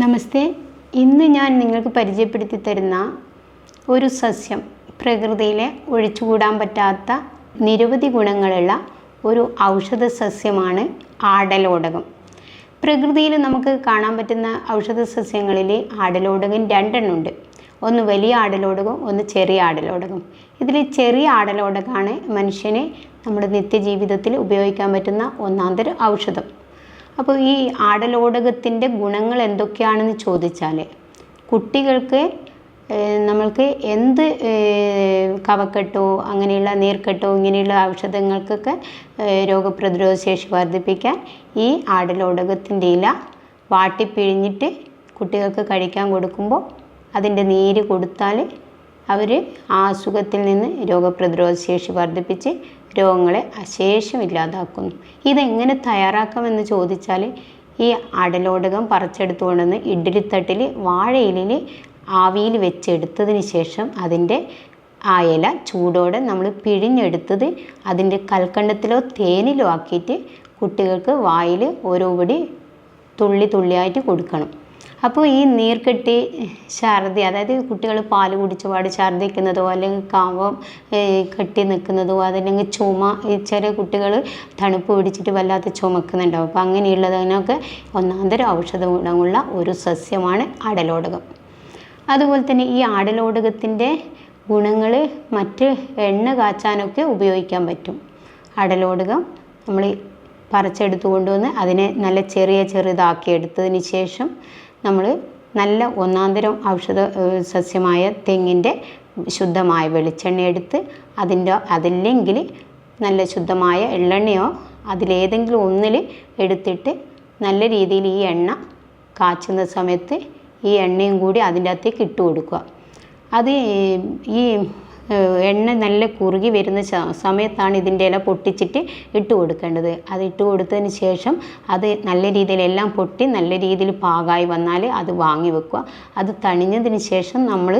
നമസ്തേ. ഇന്ന് ഞാൻ നിങ്ങൾക്ക് പരിചയപ്പെടുത്തി തരുന്ന ഒരു സസ്യം പ്രകൃതിയിലെ ഒഴിച്ചുകൂടാൻ പറ്റാത്ത നിരവധി ഗുണങ്ങളുള്ള ഒരു ഔഷധ സസ്യമാണ് ആടലോടകം. പ്രകൃതിയിൽ നമുക്ക് കാണാൻ പറ്റുന്ന ഔഷധ സസ്യങ്ങളിൽ ആടലോടകം രണ്ടെണ്ണം ഉണ്ട്. ഒന്ന് വലിയ ആടലോടകം ഒന്ന് ചെറിയ ആടലോടകം. ഇതിൽ ചെറിയ ആടലോടകമാണ് മനുഷ്യനെ നമ്മുടെ നിത്യജീവിതത്തിൽ ഉപയോഗിക്കാൻ പറ്റുന്ന ഒന്നാന്തര ഔഷധം. അപ്പോൾ ഈ ആടലോടകത്തിന്റെ ഗുണങ്ങൾ എന്തൊക്കെയാണെന്ന് ചോദിച്ചാൽ കുട്ടികൾക്ക് നമ്മൾക്ക് എന്ത് കവക്കെട്ടോ അങ്ങനെയുള്ള നീർക്കെട്ടോ ഇങ്ങനെയുള്ള ഔഷധങ്ങൾക്കൊക്കെ രോഗപ്രതിരോധ ശേഷി വർദ്ധിപ്പിക്കാൻ ഈ ആടലോടകത്തിന്റെ ഇല വാട്ടിപ്പിഴിഞ്ഞിട്ട് കുട്ടികൾക്ക് കഴിക്കാൻ കൊടുക്കുമ്പോൾ അതിന്റെ നീര് കൊടുത്താൽ അവർ ആ അസുഖത്തിൽ നിന്ന് രോഗപ്രതിരോധ ശേഷി വർദ്ധിപ്പിച്ച് രോഗങ്ങളെ അശേഷം ഇല്ലാതാക്കുന്നു. ഇതെങ്ങനെ തയ്യാറാക്കാമെന്ന് ചോദിച്ചാൽ ഈ അടലോടകം പറിച്ചെടുത്തുകൊണ്ടുവന്ന് ഇഡ്ഡലിത്തട്ടിൽ വാഴയിലിൽ ആവിയിൽ വെച്ചെടുത്തതിന് ശേഷം അതിന്റെ ആ ഇല ചൂടോടെ നമ്മൾ പിഴിഞ്ഞെടുത്തത് അതിന്റെ കൽക്കണ്ടത്തിലോ തേനിലോ ആക്കിയിട്ട് കുട്ടികൾക്ക് വായിൽ ഓരോ പടി തുള്ളി തുള്ളിയായിട്ട് കൊടുക്കണം. അപ്പോൾ ഈ നീർക്കെട്ടി ഛർദി അതായത് കുട്ടികൾ പാൽ കുടിച്ച പാട് ഛർദ്ദിക്കുന്നതോ അല്ലെങ്കിൽ കാവം കെട്ടി നിൽക്കുന്നതോ അതല്ലെങ്കിൽ ചുമ ചെറിയ കുട്ടികൾ തണുപ്പ് പിടിച്ചിട്ട് വല്ലാത്ത ചുമക്കുന്നുണ്ടാവും. അപ്പോൾ അങ്ങനെയുള്ളതിനൊക്കെ ഒന്നാന്തര ഔഷധ ഗുണമുള്ള ഒരു സസ്യമാണ് അടലോടകം. അതുപോലെ തന്നെ ഈ ആടലോടകത്തിന്റെ ഗുണങ്ങൾ മറ്റ് എണ്ണ കാച്ചാനൊക്കെ ഉപയോഗിക്കാൻ പറ്റും. അടലോടകം നമ്മൾ പറിച്ചെടുത്ത് കൊണ്ടുവന്ന് അതിനെ നല്ല ചെറിയ ചെറുതാക്കി എടുത്തതിന് ശേഷം നമ്മൾ നല്ല ഒന്നാന്തരം ഔഷധ സസ്യമായ തെങ്ങിന്റെ ശുദ്ധമായ വെളിച്ചെണ്ണ എടുത്ത് അതിന്റെ അതില്ലെങ്കിൽ നല്ല ശുദ്ധമായ എള്ളെണ്ണയോ അതിലേതെങ്കിലും ഒന്നിൽ എടുത്തിട്ട് നല്ല രീതിയിൽ ഈ എണ്ണ കാച്ചുന്ന സമയത്ത് ഈ എണ്ണയും കൂടി അതിന്റെ അകത്തേക്ക് ഇട്ട് കൊടുക്കുക. അത് ഈ എണ്ണ നല്ല കുറുകി വരുന്ന സമയത്താണ് ഇതിന്റെ ഇല പൊട്ടിച്ചിട്ട് ഇട്ട് കൊടുക്കേണ്ടത്. അത് ഇട്ട് കൊടുത്തതിന് ശേഷം അത് നല്ല രീതിയിൽ എല്ലാം പൊട്ടി നല്ല രീതിയിൽ പാകമായി വന്നാൽ അത് വാങ്ങി വെക്കുക. അത് തണിഞ്ഞതിന് ശേഷം നമ്മൾ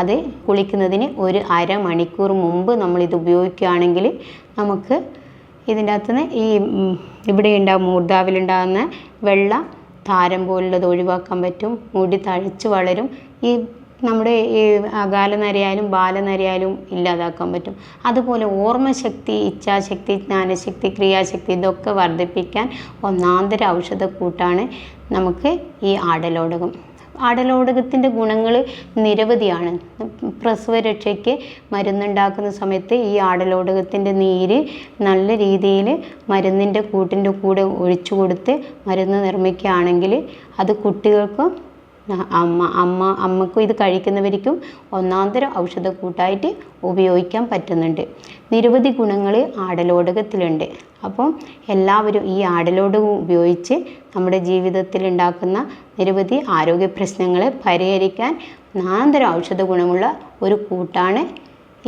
അത് കുളിക്കുന്നതിന് ഒരു അരമണിക്കൂർ മുമ്പ് നമ്മൾ ഇത് ഉപയോഗിക്കുകയാണെങ്കിൽ നമുക്ക് ഇതിന്റെ അകത്തുനിന്ന് ഈ ഇവിടെ ഉണ്ടാകും മൂർധാവിലുണ്ടാകുന്ന വെള്ള താരം പോലുള്ളത് ഒഴിവാക്കാൻ പറ്റും. മുടി തഴച്ച് വളരും. ഈ നമ്മുടെ ഈ അകാലനരയായാലും ബാലനരയായാലും ഇല്ലാതാക്കാൻ പറ്റും. അതുപോലെ ഓർമ്മശക്തി ഇച്ഛാശക്തി ജ്ഞാനശക്തി ക്രിയാശക്തി ഇതൊക്കെ വർദ്ധിപ്പിക്കാൻ ഒന്നാന്തര ഔഷധക്കൂട്ടാണ് നമുക്ക് ഈ ആടലോടകം. ആടലോടകത്തിന്റെ ഗുണങ്ങൾ നിരവധിയാണ്. പ്രസവരക്ഷയ്ക്ക് മരുന്നുണ്ടാക്കുന്ന സമയത്ത് ഈ ആടലോടകത്തിന്റെ നീര് നല്ല രീതിയിൽ മരുന്നിന്റെ കൂട്ടിന്റെ കൂടെ ഒഴിച്ചു കൊടുത്ത് മരുന്ന് നിർമ്മിക്കുകയാണെങ്കിൽ അത് കുട്ടികൾക്കും അമ്മ അമ്മ അമ്മക്കും ഇത് കഴിക്കുന്നവർക്കും ഒന്നാന്തരം ഔഷധക്കൂട്ടായിട്ട് ഉപയോഗിക്കാൻ പറ്റുന്നുണ്ട്. നിരവധി ഗുണങ്ങൾ ആടലോടകത്തിലുണ്ട്. അപ്പം എല്ലാവരും ഈ ആടലോടകം ഉപയോഗിച്ച് നമ്മുടെ ജീവിതത്തിൽ ഉണ്ടാക്കുന്ന നിരവധി ആരോഗ്യ പ്രശ്നങ്ങളെ പരിഹരിക്കാൻ നാന്തരം ഔഷധ ഗുണമുള്ള ഒരു കൂട്ടാണ്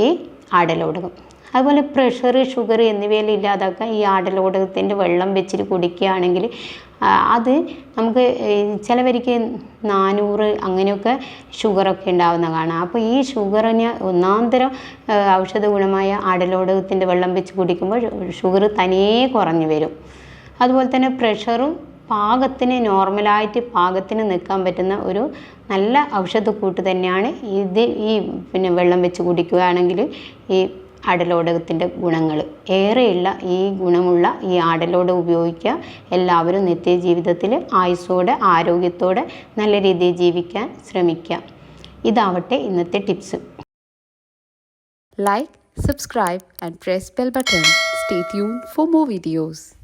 ഈ ആടലോടകം. അതുപോലെ പ്രഷർ ഷുഗർ എന്നിവയിൽ ഇല്ലാതാക്കാൻ ഈ ആടലോടകത്തിന്റെ വെള്ളം വെച്ചിട്ട് കുടിക്കുകയാണെങ്കിൽ അത് നമുക്ക് ചിലവർക്ക് നാനൂറ് അങ്ങനെയൊക്കെ ഷുഗറൊക്കെ ഉണ്ടാവുന്ന കാണാം. അപ്പോൾ ഈ ഷുഗറിന് ഒന്നാന്തരം ഔഷധ ഗുണമായ ആടലോടകത്തിന്റെ വെള്ളം വെച്ച് കുടിക്കുമ്പോൾ ഷുഗർ തനിയെ കുറഞ്ഞു വരും. അതുപോലെ തന്നെ പ്രഷറും പാകത്തിന് നോർമലായിട്ട് പാകത്തിന് നിൽക്കാൻ പറ്റുന്ന ഒരു നല്ല ഔഷധക്കൂട്ട് തന്നെയാണ് ഇത് ഈ പിന്നെ വെള്ളം വെച്ച് കുടിക്കുകയാണെങ്കിൽ ഈ ആടലോടകത്തിന്റെ ഗുണങ്ങൾ. ഏറെയുള്ള ഈ ഗുണമുള്ള ഈ ആടലോടകം ഉപയോഗിക്കുക. എല്ലാവരും നിത്യജീവിതത്തിൽ ആയുസ്സോടെ ആരോഗ്യത്തോടെ നല്ല രീതിയിൽ ജീവിക്കാൻ ശ്രമിക്കുക. ഇതാവട്ടെ ഇന്നത്തെ tips. Like subscribe and press bell button stay tune for more videos.